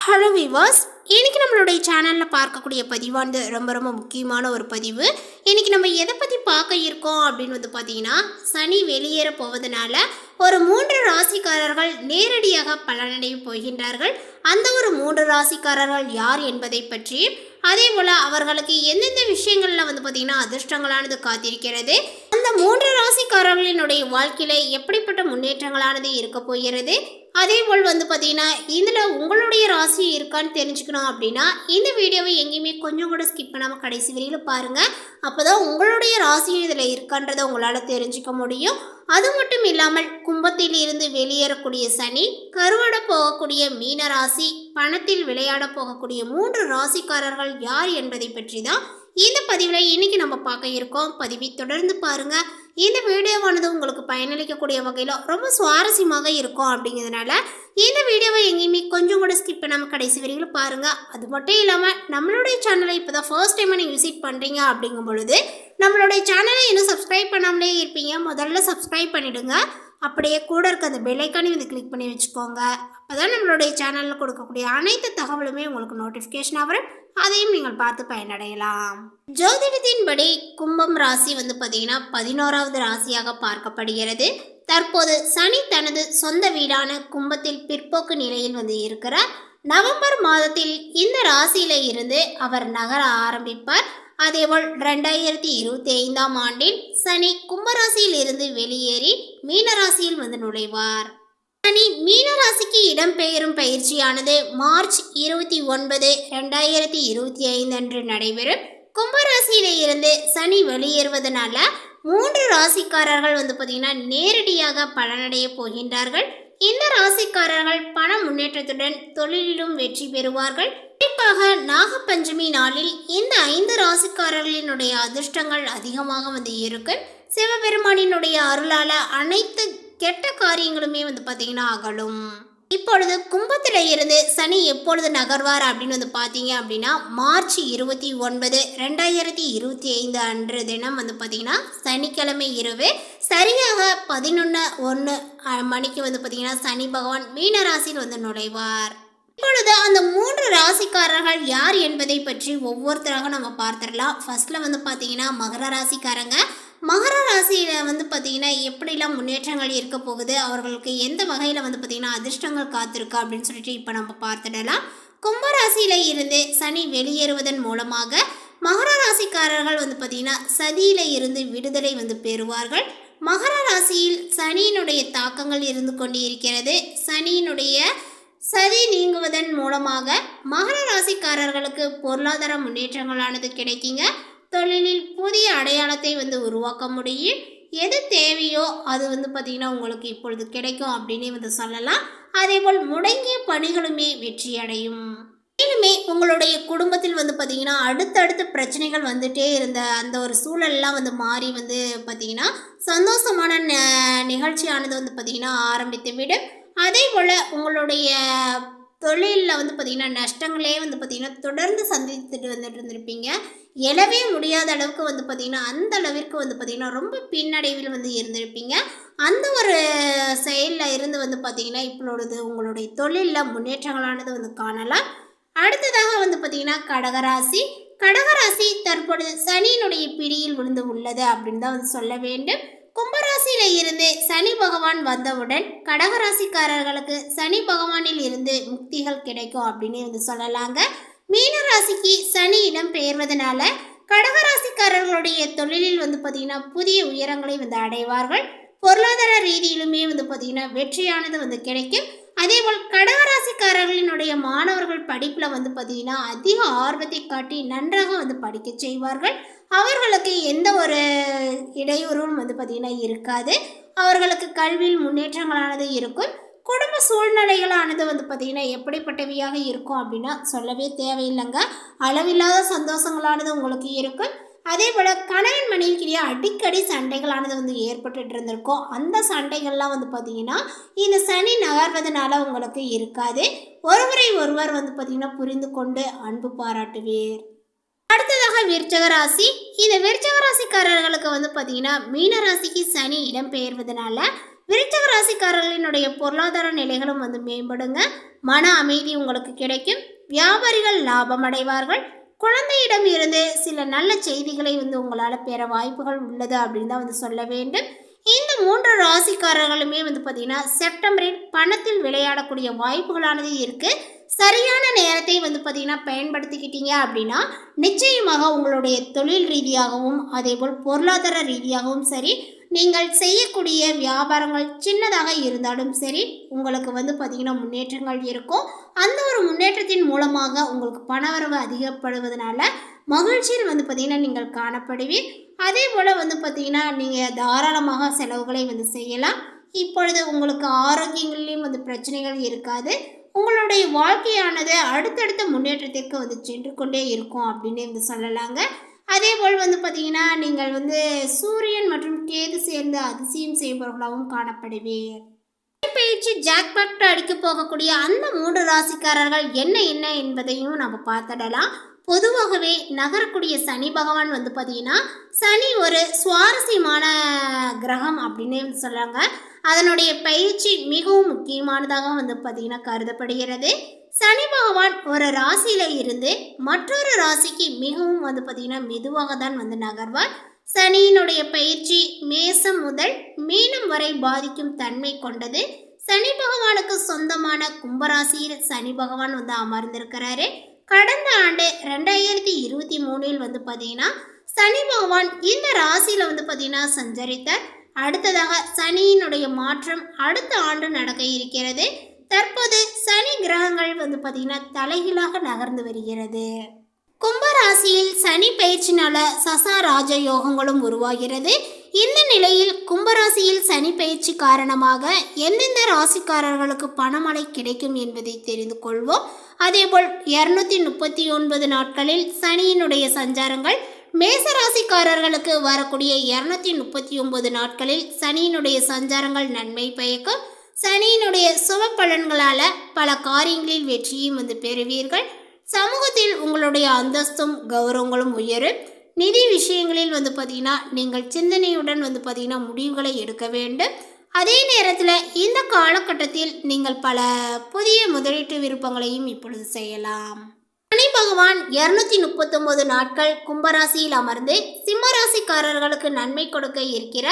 Hello விவாஸ் இன்னைக்கு நம்மளுடைய சேனலில் பார்க்கக்கூடிய பதிவானது ரொம்ப ரொம்ப முக்கியமான ஒரு பதிவு. இன்னைக்கு நம்ம எதை பற்றி பார்க்க இருக்கோம் அப்படின்னு வந்து பார்த்தீங்கன்னா சனி வெளியேற போவதனால ஒரு மூன்று ராசிக்காரர்கள் நேரடியாக பலனடைய போகின்றார்கள். அந்த ஒரு மூன்று ராசிக்காரர்கள் யார் என்பதை பற்றி அதே போல் அவர்களுக்கு எந்தெந்த விஷயங்களில் வந்து பார்த்திங்கன்னா அதிர்ஷ்டங்களானது காத்திருக்கிறது? அந்த மூன்று ராசிக்காரர்களினுடைய வாழ்க்கையில எப்படிப்பட்ட முன்னேற்றங்களானது இருக்க போகிறது? அதே போல் வந்து பார்த்தீங்கன்னா இதில் உங்களுடைய ராசி இருக்கான்னு தெரிஞ்சுக்கணும் அப்படின்னா இந்த வீடியோவை எங்கேயுமே கொஞ்சம் கூட ஸ்கிப் பண்ணாமல் கடைசி வரையில் பாருங்கள் அப்போ தான் உங்களுடைய ராசி இதில் இருக்கான்றதை உங்களால் தெரிஞ்சுக்க முடியும். அது மட்டும் இல்லாமல் கும்பத்தில் இருந்து வெளியேறக்கூடிய சனி கருவட போகக்கூடிய மீன ராசி பணத்தில் விளையாட போகக்கூடிய மூன்று ராசிக்காரர்கள் யார் என்பதை பற்றி தான் இந்த பதிவில் இன்னைக்கு நம்ம பார்க்க இருக்கோம். பதிவை தொடர்ந்து பாருங்கள் இந்த வீடியோவானது உங்களுக்கு பயனளிக்கக்கூடிய வகையில் ரொம்ப சுவாரஸ்யமாக இருக்கும் அப்படிங்கிறதுனால இந்த வீடியோவை எங்கேயுமே கொஞ்சம் கூட ஸ்கிப் பண்ணாமல் கடைசி வரைக்கும் பாருங்கள் அது மட்டும் இல்லாமல் நம்மளுடைய சேனலை இப்போ தான் ஃபர்ஸ்ட் டைம் நீங்கள் விசிட் பண்ணுறீங்க அப்படிங்கும் பொழுது நம்மளுடைய சேனலை இன்னும் சப்ஸ்கிரைப் பண்ணாமலே இருப்பீங்க. முதல்ல சப்ஸ்கிரைப் பண்ணிடுங்க. அப்படியே கூட இருக்க அந்த பெல்லைக்கானே வந்து கிளிக் பண்ணி வச்சுக்கோங்க. அதான் நம்மளுடைய சேனலில் கொடுக்கக்கூடிய அனைத்து தகவலுமே உங்களுக்கு நோட்டிஃபிகேஷன் வரும். அதையும் நீங்கள் பார்த்து பயனடையலாம். ஜோதிடத்தின்படி கும்பம் ராசி வந்து பார்த்தீங்கன்னா பதினோராவது ராசியாக பார்க்கப்படுகிறது. தற்போது சனி தனது சொந்த வீடான கும்பத்தில் பிற்போக்கு நிலையில் வந்து இருக்கிறார். நவம்பர் மாதத்தில் இந்த ராசியில இருந்து அவர் நகர ஆரம்பிப்பார். அதேபோல் ரெண்டாயிரத்தி இருபத்தி ஐந்தாம் ஆண்டில் சனி கும்பராசியில் இருந்து வெளியேறி மீனராசியில் வந்து நுழைவார். சனி மீனராசிக்கு இடம்பெயரும் பயிற்சியானது மார்ச் இருபத்தி ஒன்பது ரெண்டாயிரத்தி இருபத்தி ஐந்து அன்று நடைபெறும். கும்பராசியில இருந்து சனி வெளியேறுவதனால மூன்று ராசிக்காரர்கள் வந்து பார்த்தீங்கன்னா நேரடியாக பலனடைய போகின்றார்கள். இந்த ராசிக்காரர்கள் பண முன்னேற்றத்துடன் தொழிலிலும் வெற்றி பெறுவார்கள். குறிப்பாக நாகப்பஞ்சமி நாளில் இந்த ஐந்து ராசிக்காரர்களினுடைய அதிர்ஷ்டங்கள் அதிகமாக வந்து இருக்கும். சிவபெருமானினுடைய அருளால அனைத்து கெட்ட காரியங்களுமே வந்து பார்த்தீங்கன்னா அகலும். இப்பொழுது கும்பத்தில் இருந்து சனி எப்பொழுது நகர்வார் அப்படின்னு வந்து பார்த்தீங்க அப்படின்னா மார்ச் இருபத்தி ஒன்பது ரெண்டாயிரத்தி இருபத்தி ஐந்து அன்று தினம் வந்து பார்த்தீங்கன்னா சனிக்கிழமை இரவு சரியாக பதினொன்று ஒன்று மணிக்கு வந்து பார்த்தீங்கன்னா சனி பகவான் மீன ராசியில் வந்து நுழைவார். இப்பொழுது அந்த மூன்று ராசிக்காரர்கள் யார் என்பதை பற்றி ஒவ்வொருத்தராக நம்ம பார்த்துடலாம். ஃபர்ஸ்ட்ல வந்து பார்த்தீங்கன்னா மகர ராசிக்காரங்க மகர ராசியில் வந்து பார்த்தீங்கன்னா எப்படிலாம் முன்னேற்றங்கள் இருக்க போகுது? அவர்களுக்கு எந்த வகையில் வந்து பார்த்தீங்கன்னா அதிர்ஷ்டங்கள் காத்திருக்கு அப்படின்னு சொல்லிட்டு இப்போ நம்ம பார்த்துடலாம். கும்பராசியில் இருந்து சனி வெளியேறுவதன் மூலமாக மகர ராசிக்காரர்கள் வந்து பார்த்தீங்கன்னா சதியில் இருந்து விடுதலை வந்து பெறுவார்கள். மகர ராசியில் சனியினுடைய தாக்கங்கள் இருந்து கொண்டு இருக்கிறது சனியினுடைய சதி நீங்குவதன் மூலமாக மகர ராசிக்காரர்களுக்கு பொருளாதார முன்னேற்றங்களானது கிடைக்குங்க. தொழிலில் புதிய அடையாளத்தை வந்து உருவாக்க முடியும். எது தேவையோ அது வந்து பார்த்திங்கன்னா உங்களுக்கு இப்பொழுது கிடைக்கும் அப்படின்னே வந்து சொல்லலாம். அதேபோல் முடங்கிய பணிகளுமே வெற்றி அடையும் மேலுமே உங்களுடைய குடும்பத்தில் வந்து பார்த்திங்கன்னா அடுத்தடுத்து பிரச்சனைகள் வந்துட்டே இருந்த அந்த ஒரு சூழல்லாம் வந்து மாறி வந்து பார்த்திங்கன்னா சந்தோஷமான நிகழ்ச்சியானது வந்து பார்த்தீங்கன்னா ஆரம்பித்து விடும் அதே போல் உங்களுடைய தொழிலில் வந்து பார்த்திங்கன்னா நஷ்டங்களே வந்து பார்த்திங்கன்னா தொடர்ந்து சந்தித்துட்டு வந்துட்டு இருந்திருப்பீங்க. எழவே முடியாத அளவுக்கு வந்து பார்த்திங்கன்னா அந்த அளவிற்கு வந்து பார்த்திங்கன்னா ரொம்ப பின்னடைவில் வந்து இருந்திருப்பீங்க. அந்த ஒரு செயலில் இருந்து வந்து பார்த்திங்கன்னா இப்பொழுது உங்களுடைய தொழிலில் முன்னேற்றங்களானது வந்து காணலாம். அடுத்ததாக வந்து பார்த்திங்கன்னா கடகராசி. கடகராசி தற்பொழுது சனியினுடைய பிடியில் விழுந்து உள்ளது அப்படின்னு தான் வந்து சொல்ல வேண்டும். கும்பராசியில இருந்து சனி பகவான் வந்தவுடன் கடகராசிக்காரர்களுக்கு சனி பகவானில் இருந்து முக்திகள் கிடைக்கும் அப்படின்னு வந்து சொல்லலாங்க. மீனராசிக்கு சனி இடம் பெயர்வதனால கடகராசிக்காரர்களுடைய தொழிலில் வந்து பார்த்திங்கன்னா புதிய உயரங்களை வந்து அடைவார்கள். பொருளாதார ரீதியிலுமே வந்து பார்த்திங்கன்னா வெற்றியானது வந்து கிடைக்கும். அதேபோல் கடகராசிக்காரர்களினுடைய மாணவர்கள் படிப்பில் வந்து பார்த்தீங்கன்னா அதிக ஆர்வத்தை காட்டி நன்றாக வந்து படிக்க செய்வார்கள். அவர்களுக்கு எந்த ஒரு இடையூறும் வந்து பார்த்திங்கன்னா இருக்காது. அவர்களுக்கு கல்வியில் முன்னேற்றங்களானது இருக்கும். குடும்ப சூழ்நிலைகளானது வந்து பார்த்திங்கன்னா எப்படிப்பட்டவையாக இருக்கும் அப்படின்னா சொல்லவே தேவையில்லைங்க. அளவில்லாத சந்தோஷங்களானது உங்களுக்கு இருக்கும். அதே போல் கணவன் மனைவிக்கிடையே அடிக்கடி சண்டைகளானது வந்து ஏற்பட்டுட்டு இருந்திருக்கும். அந்த சண்டைகள்லாம் வந்து பார்த்திங்கன்னா இந்த சனி நகர்வதனால உங்களுக்கு இருக்காது. ஒருவரை ஒருவர் வந்து பார்த்திங்கன்னா புரிந்து கொண்டு அன்பு பாராட்டுவீர். அடுத்ததாக விருச்சக ராசி. இந்த விருச்சக ராசிக்காரர்களுக்கு வந்து பார்த்தீங்கன்னா மீன ராசிக்கு சனி இடம்பெயர்வதனால விருச்சக ராசிக்காரர்களினுடைய பொருளாதார நிலைகளும் வந்து மேம்படுங்க. மன அமைதி உங்களுக்கு கிடைக்கும். வியாபாரிகள் லாபம் அடைவார்கள் குழந்தையிடம் இருந்து சில நல்ல செய்திகளை வந்து உங்களால் பெற வாய்ப்புகள் உள்ளது அப்படின்னு தான் வந்து சொல்ல வேண்டும். இந்த மூன்று ராசிக்காரர்களுமே வந்து பார்த்திங்கன்னா செப்டம்பரில் பணத்தில் விளையாடக்கூடிய வாய்ப்புகளானது இருக்குது சரியான நேரத்தை வந்து பார்த்திங்கன்னா பயன்படுத்திக்கிட்டீங்க அப்படின்னா நிச்சயமாக உங்களுடைய தொழில் ரீதியாகவும் அதேபோல் பொருளாதார ரீதியாகவும் சரி நீங்கள் செய்யக்கூடிய வியாபாரங்கள் சின்னதாக இருந்தாலும் சரி உங்களுக்கு வந்து பார்த்திங்கன்னா முன்னேற்றங்கள் இருக்கும். அந்த ஒரு முன்னேற்றத்தின் மூலமாக உங்களுக்கு பணவரவு அதிகப்படுவதனால மகிழ்ச்சியில் வந்து பார்த்திங்கன்னா நீங்கள் காணப்படுவீர். அதே போல் வந்து பார்த்திங்கன்னா நீங்கள் தாராளமாக செலவுகளை வந்து செய்யலாம். இப்பொழுது உங்களுக்கு ஆரோக்கியங்கள்லேயும் வந்து பிரச்சனைகள் இருக்காது. உங்களுடைய வாழ்க்கையானது அடுத்தடுத்த முன்னேற்றத்திற்கு வந்து சென்று கொண்டே இருக்கும் அப்படின்னு வந்து சொல்லலாங்க. அதே போல் வந்து பார்த்தீங்கன்னா நீங்கள் வந்து சூரியன் மற்றும் கேது சேர்ந்து அதிசயம் செய்பவர்களாகவும் காணப்படுவீர். பயிற்சி ஜாக்பாட் அடிக்க போகக்கூடிய அந்த மூன்று ராசிக்காரர்கள் என்ன என்ன என்பதையும் நம்ம பார்த்துடலாம். பொதுவாகவே நகரக்கூடிய சனி பகவான் வந்து பார்த்தீங்கன்னா சனி ஒரு சுவாரஸ்யமான கிரகம் அப்படின்னு சொல்கிறாங்க அதனுடைய பயிற்சி மிகவும் முக்கியமானதாக வந்து பார்த்தீங்கன்னா கருதப்படுகிறது. சனி பகவான் ஒரு ராசியில இருந்து மற்றொரு ராசிக்கு மிகவும் வந்து பார்த்தீங்கன்னா மெதுவாக தான் வந்து நகர்வார். சனியினுடைய பயிற்சி மேசம் முதல் மீனம் வரை பாதிக்கும் தன்மை கொண்டது. சனி பகவானுக்கு சொந்தமான கும்பராசியில் சனி பகவான் வந்து அமர்ந்திருக்கிறாரு. கடந்த ஆண்டு ரெண்டாயிரத்தி இருபத்தி மூணில் வந்து பார்த்தீங்கன்னா சனி பகவான் இந்த ராசியில் வந்து பார்த்தீங்கன்னா சஞ்சரித்தார். அடுத்ததாக சனியினுடைய மாற்றம் அடுத்த ஆண்டு நடக்க இருக்கிறது. தற்போது சனி கிரகங்கள் வந்து பார்த்தீங்கன்னா தலைகீழாக நகர்ந்து வருகிறது. கும்பராசியில் சனி பயிற்சினால சசா ராஜ யோகங்களும் உருவாகிறது. இந்த நிலையில் கும்பராசியில் சனி பயிற்சி காரணமாக எந்தெந்த ராசிக்காரர்களுக்கு பணமழை கிடைக்கும் என்பதை தெரிந்து கொள்வோம். அதேபோல் இருநூத்தி முப்பத்தி ஒன்பது நாட்களில் சனியினுடைய சஞ்சாரங்கள் மேச ராசிக்காரர்களுக்கு வரக்கூடிய இருநூத்தி முப்பத்தி ஒன்பது நாட்களில் சனியினுடைய சஞ்சாரங்கள் நன்மை பயக்கும். சனியினுடைய சுப பலன்களால் பல காரியங்களில் வெற்றியும் வந்து பெறுவீர்கள். சமூகத்தில் உங்களுடைய அந்தஸ்தும் கௌரவங்களும் உயரும். நிதி விஷயங்களில் வந்து பார்த்திங்கன்னா நீங்கள் சிந்தனையுடன் வந்து பார்த்தீங்கன்னா முடிவுகளை எடுக்க வேண்டும். அதே நேரத்தில் இந்த காலகட்டத்தில் நீங்கள் பல புதிய முதலீட்டு விருப்பங்களையும் இப்பொழுது செய்யலாம். பகவான் இருநூத்தி முப்பத்தொன்பது நாட்கள் கும்பராசியில் அமர்ந்து சிம்ம ராசிக்காரர்களுக்கு நன்மை கொடுக்க இருக்கிற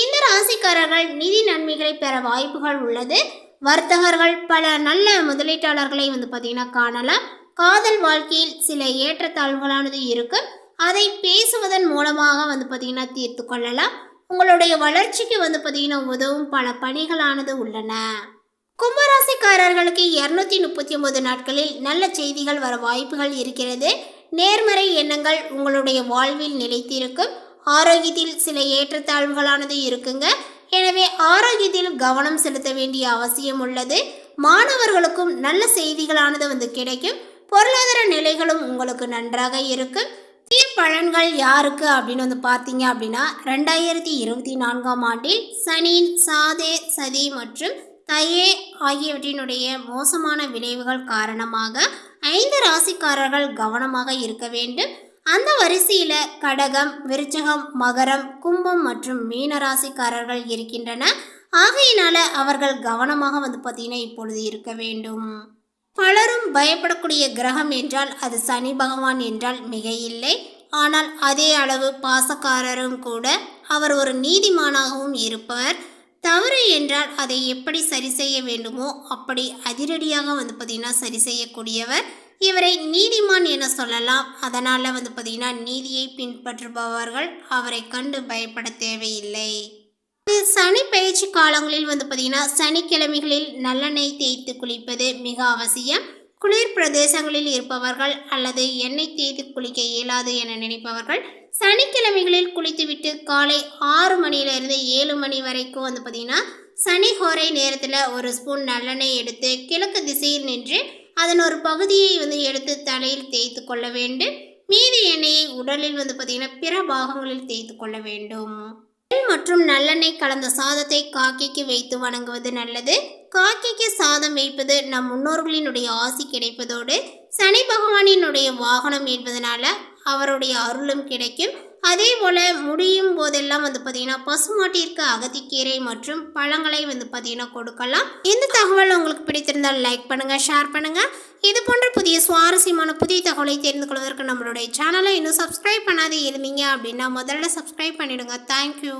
இந்த ராசிக்காரர்கள் நிதி நன்மைகளை பெற வாய்ப்புகள் உள்ளது. வர்த்தகர்கள் பல நல்ல முதலீட்டாளர்களை வந்து பார்த்தீங்கன்னா காணலாம். காதல் வாழ்க்கையில் சில ஏற்றத்தாழ்வுகளானது இருக்கும். அதை பேசுவதன் மூலமாக வந்து பார்த்தீங்கன்னா தீர்த்து கொள்ளலாம். உங்களுடைய வளர்ச்சிக்கு வந்து பார்த்தீங்கன்னா உதவும் பல பணிகளானது உள்ளன. கும்பராசிக்காரர்களுக்கு இரநூத்தி முப்பத்தி ஒன்பது நாட்களில் நல்ல செய்திகள் வர வாய்ப்புகள் இருக்கிறது. நேர்மறை எண்ணங்கள் உங்களுடைய வாழ்வில் நிலைத்திருக்கும். ஆரோக்கியத்தில் சில ஏற்றத்தாழ்வுகளானது இருக்குங்க. எனவே ஆரோக்கியத்தில் கவனம் செலுத்த வேண்டிய அவசியம் உள்ளது. மாணவர்களுக்கும் நல்ல செய்திகளானது வந்து கிடைக்கும். பொருளாதார நிலைகளும் உங்களுக்கு நன்றாக இருக்கும். தீர்ப்பலன்கள் பலன்கள் யாருக்கு அப்படின்னு வந்து பார்த்தீங்க அப்படின்னா ரெண்டாயிரத்தி இருபத்தி நான்காம் ஆண்டில் சனி சாதே சதி மற்றும் தையே ஆகியவற்றினுடைய மோசமான விளைவுகள் காரணமாக ஐந்து ராசிக்காரர்கள் கவனமாக இருக்க வேண்டும். அந்த வரிசையில் கடகம் விருச்சகம் மகரம் கும்பம் மற்றும் மீன ராசிக்காரர்கள் இருக்கின்றன. ஆகையினால அவர்கள் கவனமாக வந்து பார்த்தீங்கன்னா இப்பொழுது இருக்க வேண்டும். பலரும் பயப்படக்கூடிய கிரகம் என்றால் அது சனி பகவான் என்றால் மிக இல்லை ஆனால் அதே அளவு பாசக்காரரும் கூட அவர் ஒரு நீதிமானாகவும் இருப்பவர் தவறு என்றால் அதை எப்படி சரி செய்ய வேண்டுமோ அப்படி அதிரடியாக வந்து பார்த்திங்கன்னா சரி செய்யக்கூடியவர் இவரை நீதிமான் என சொல்லலாம். அதனால் வந்து பார்த்திங்கன்னா நீதியை பின்பற்றுபவர்கள் அவரை கண்டு பயப்பட தேவையில்லை. சனி பயிற்சி காலங்களில் வந்து பார்த்திங்கன்னா சனிக்கிழமைகளில் நல்லெண்ணெய் தேய்த்து குளிப்பது மிக அவசியம். குளிர் பிரதேசங்களில் இருப்பவர்கள் அல்லது எண்ணெய் தேய்த்து குளிக்க இயலாது என நினைப்பவர்கள் சனிக்கிழமைகளில் குளித்துவிட்டு காலை ஆறு மணியிலிருந்து ஏழு மணி வரைக்கும் வந்து பார்த்திங்கன்னா சனி ஹோரை நேரத்தில் ஒரு ஸ்பூன் நல்லெண்ணெய் எடுத்து கிழக்கு திசையில் நின்று அதன் ஒரு பகுதியை வந்து எடுத்து தலையில் தேய்த்து கொள்ள வேண்டும். மீதி எண்ணெயை உடலில் வந்து பார்த்திங்கன்னா பிற பாகங்களில் தேய்த்து கொள்ள வேண்டும். மற்றும் நல்லெண்ணெய் கலந்த சாதத்தை காக்கைக்கு வைத்து வணங்குவது நல்லது. காக்கைக்கு சாதம் வைப்பது நம் முன்னோர்களினுடைய ஆசி கிடைப்பதோடு சனி பகவானினுடைய வாகனம் என்பதனால அவருடைய அருளும் கிடைக்கும். அதே போல் முடியும் போதெல்லாம் வந்து பார்த்திங்கன்னா பசுமாட்டிற்கு அகத்திக்கீரை மற்றும் பழங்களை வந்து பார்த்திங்கன்னா கொடுக்கலாம். இந்த தகவல் உங்களுக்கு பிடித்திருந்தால் லைக் பண்ணுங்கள் ஷேர் பண்ணுங்கள் இது போன்ற புதிய சுவாரஸ்யமான புதிய தகவலை தெரிந்து கொள்வதற்கு நம்மளுடைய சேனலை இன்னும் சப்ஸ்கிரைப் பண்ணாതെ இருந்தீங்க அப்படின்னா முதல்ல சப்ஸ்கிரைப் பண்ணிடுங்க. தேங்க்யூ